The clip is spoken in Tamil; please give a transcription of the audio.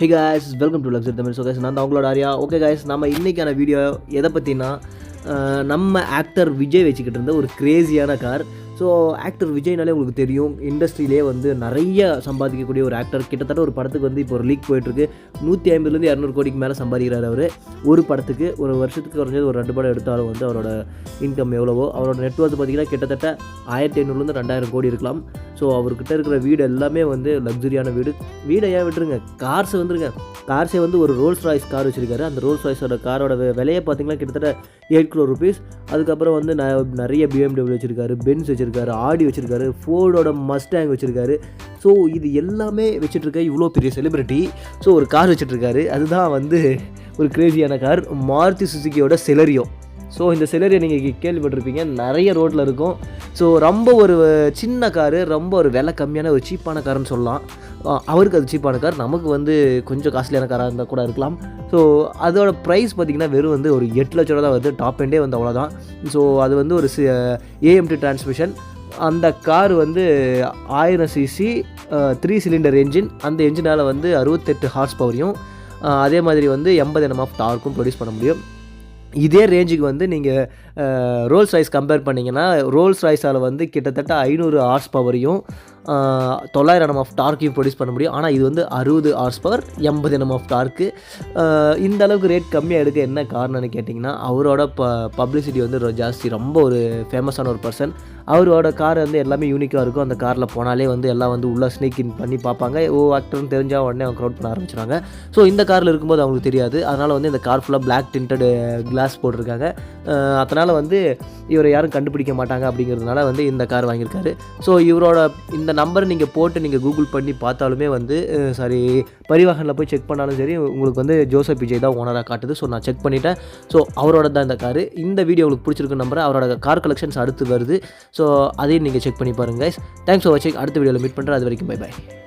Hey guys welcome to Luxor Tamil so guys நான் அவங்களோட ஆரியா. ஓகே காய்ஸ் நம்ம இன்றைக்கான வீடியோ எதை பற்றினா நம்ம ஆக்டர் விஜய் வச்சுக்கிட்டு இருந்த ஒரு க்ரேஸியான கார் ஸோ ஆக்டர் விஜய்னாலே உங்களுக்கு தெரியும் இண்டஸ்ட்ரியிலே வந்து நிறைய சம்பாதிக்கக்கூடிய ஒரு ஆக்டர் கிட்டத்தட்ட ஒரு படத்துக்கு வந்து இப்போ ஒரு லீக் போயிட்டுருக்கு. நூற்றி ஐம்பதுலேருந்து இரநூறு கோடிக்கு மேலே சம்பாதிக்கிறார் அவர். ஒரு படத்துக்கு ஒரு வருஷத்துக்கு குறைஞ்சது ஒரு ரெண்டு படம் எடுத்தாலும் வந்து அவரோட இன்கம் எவ்வளவோ அவரோட நெட்ஒர்க் பார்த்தீங்கன்னா கிட்டத்தட்ட ஆயிரத்தி ஐநூறுலேருந்து ரெண்டாயிரம் கோடி இருக்கலாம். ஸோ அவர்கிட்ட இருக்கிற வீடு எல்லாமே வந்து லக்ஸுரியான வீடு. வீடை ஏன் விட்டுருங்க? கார்ஸ் வந்துருங்க. கார்ஸே வந்து ஒரு ரோல்ஸ் ராய்ஸ் கார் வச்சுருக்காரு. அந்த ரோல்ஸ் ராய்ஸோட காரோட விலையை பார்த்தீங்கன்னா கிட்டத்தட்ட எயிட் க்ரோ ருபீஸ் அதுக்கப்புறம் வந்து நிறைய பிஎம்டபிள்யூ வச்சுருக்காரு பென்ஸ் வச்சுருக்காரு ஆடி வச்சுருக்காரு ஃபோர்டோட மஸ்டாங் வச்சுருக்காரு. ஸோ இது எல்லாமே வச்சுட்டுருக்க இவ்வளோ பெரிய செலிபிரிட்டி ஸோ ஒரு கார் வச்சுட்ருக்காரு. அதுதான் வந்து ஒரு கிரேசியான கார் மாருதி சுசுக்கியோட செலரியோ ஸோ இந்த செலரியை நீங்கள் கேள்விப்பட்டிருப்பீங்க. நிறைய ரோட்டில் இருக்கும். ஸோ ரொம்ப ஒரு சின்ன காரு ரொம்ப ஒரு விலை கம்மியான ஒரு சீப்பான காருன்னு சொல்லலாம். அவருக்கு அது சீப்பான கார். நமக்கு வந்து கொஞ்சம் காஸ்ட்லியான காராக இருந்தால் கூட இருக்கலாம். ஸோ அதோட ப்ரைஸ் பார்த்திங்கன்னா வெறும் வந்து ஒரு எட்டு லட்ச ரூபா தான் வருது. டாப் எண்டே வந்து அவ்வளோதான் ஸோ அது வந்து ஒரு ஏஎம்டி டிரான்ஸ்மிஷன் அந்த கார் வந்து ஆயிரம் சிசி த்ரீ சிலிண்டர் என்ஜின் அந்த என்ஜினால் வந்து அறுபத்தெட்டு ஹார்ஸ் பவரையும் அதே மாதிரி வந்து எண்பது என்எம் ஆஃப் டார்க்கும் ப்ரொடியூஸ் பண்ண முடியும். இதே ரேஞ்சுக்கு வந்து நீங்கள் ரோல்ஸ் ராய்ஸ் கம்பேர் பண்ணிங்கன்னா ரோல்ஸ் ராய்ஸால் வந்து கிட்டத்தட்ட ஐநூறு ஹார்ஸ் பவரையும் தொள்ளாயிரம் எம் ஆஃப் டார்க்கையும் ப்ரொடியூஸ் பண்ண முடியும். ஆனால் இது வந்து அறுபது ஹார்ஸ் பவர் எண்பது எம் ஆஃப் டார்க்கு. இந்த அளவுக்கு ரேட் கம்மியாக எடுக்க என்ன காரணம்னு கேட்டிங்கன்னா அவரோட ப பப்ளிசிட்டி வந்து ஜாஸ்தி. ரொம்ப ஒரு ஃபேமஸான ஒரு பர்சன் அவரோட கார் வந்து எல்லாமே யூனிக்காக இருக்கும். அந்த காரில் போனாலே வந்து எல்லாம் வந்து உள்ளே ஸ்னேக் இன் பண்ணி பார்ப்பாங்க. ஓ ஆக்டர்னு தெரிஞ்சால் உடனே அவங்க க்ரௌட் பண்ண ஆரம்பிச்சிருவாங்க. ஸோ இந்த காரில் இருக்கும்போது அவங்களுக்கு தெரியாது. அதனால் வந்து இந்த கார் ஃபுல்லாக பிளாக் டிண்டடு கிளாஸ் போட்டிருக்காங்க. அதனால் வந்து இவரை யாரும் கண்டுபிடிக்க மாட்டாங்க அப்படிங்கிறதுனால வந்து இந்த கார் வாங்கியிருக்காரு. ஸோ இவரோட இந்த நம்பரை நீங்கள் போட்டு நீங்கள் கூகுள் பண்ணி பார்த்தாலுமே வந்து சாரி பரிவாகனில் போய் செக் பண்ணாலும் சரி உங்களுக்கு வந்து ஜோசப் விஜய் தான் ஓனராக காட்டுது. ஸோ நான் செக் பண்ணிட்டேன். ஸோ அவரோட தான் இந்த காரு. இந்த வீடியோ உங்களுக்கு பிடிச்சிருக்கு நம்பரை அவரோட கார் கலெக்ஷன்ஸ் அடுத்து வருது. ஸோ அதையும் நீங்கள் செக் பண்ணி பாருங்கள் தேங்க்ஸ் ஃபார் வாட்சிங் அடுத்த வீடியோவில் மீட் பண்ணுறேன் அது வரைக்கும் பை பாய்